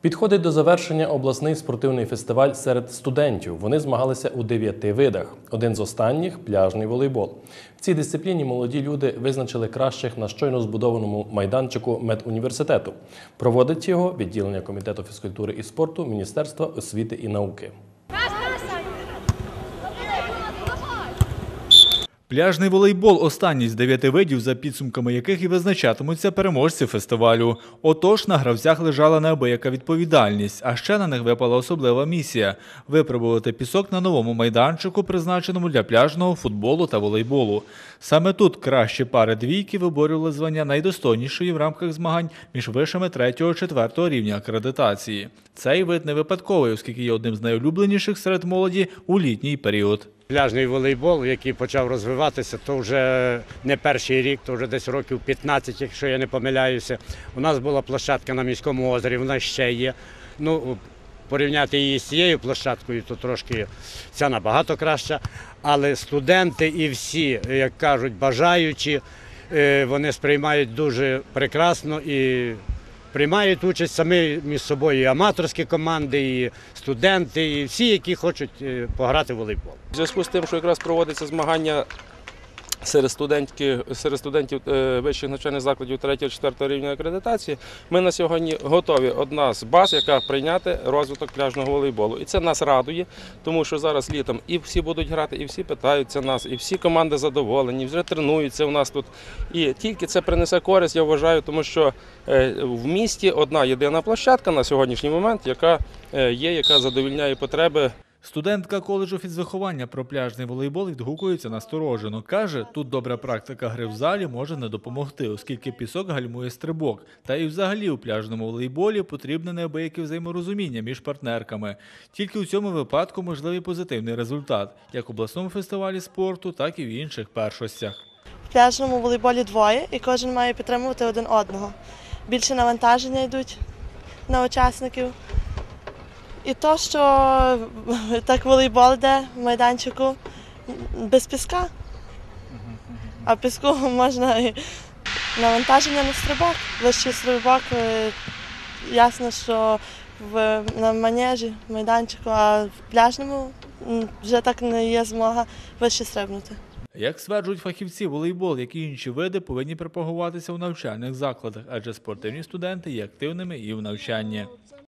Підходить до завершення обласний спортивний фестиваль серед студентів. Вони змагалися у дев'яти видах. Один з останніх пляжний волейбол. В цій дисципліні молоді люди визначили кращих на щойно збудованому майданчику медуніверситету. Проводить його відділення комітету фізкультури і спорту Міністерства освіти і науки. Пляжний волейбол останній з дев'яти видів, за підсумками яких і визначатимуться переможці фестивалю. Отож, на гравцях лежала неабияка відповідальність, а ще на них випала особлива місія випробувати пісок на новому майданчику, призначеному для пляжного футболу та волейболу. Саме тут кращі пари двійки виборювали звання найдостойнішої в рамках змагань між вишами 3-4 рівня акредитації. Цей вид не випадковий, оскільки є одним з найулюбленіших серед молоді у літній період. Пляжний волейбол, який почав розвиватися, то вже не перший рік, то вже десь років 15, якщо я не помиляюся. У нас була площадка на міському озері, вона ще є. Ну, порівняти її з цією площадкою, то трошки ця набагато краща. Але студенти і всі, як кажуть, бажаючі, е, вони сприймають дуже прекрасно і приймають участь самі між собою і аматорські команди, і студенти, і всі, які хочуть е, пограти в волейбол. В зв'язку з тим, що якраз проводиться змагання серед студентів, серед студентів вищих навчальних закладів 3-4 рівня акредитації, ми на сьогодні готові. Одна з баз, яка прийняти розвиток пляжного волейболу. І це нас радує, тому що зараз літом і всі будуть грати, і всі питаються нас, і всі команди задоволені, вже тренуються у нас тут. І тільки це принесе користь, я вважаю, тому що е, в місті одна єдина площадка на сьогоднішній момент, яка е, є, яка задовільняє потреби Студентка коледжу фізвиховання про пляжний волейбол відгукується насторожено. Каже, тут добра практика гри в залі може не допомогти, оскільки пісок гальмує стрибок. Та і взагалі у пляжному волейболі потрібне неабияке взаєморозуміння між партнерками. Тільки у цьому випадку можливий позитивний результат, як у обласному фестивалі спорту, так і в інших першостях. В пляжному волейболі двоє, і кожен має підтримувати один одного. Більше навантаження йдуть на учасників. І то, що так волейбол йде в майданчику без піска. А піску можна і навантаження на стрибок. Вищий стрибок, е, ясно, що в, на манежі, в майданчику, а в пляжному вже так не є змога вище стрибнути. Як стверджують фахівці, волейбол, як і інші види, повинні пропагуватися у навчальних закладах, адже спортивні студенти є активними і в навчанні.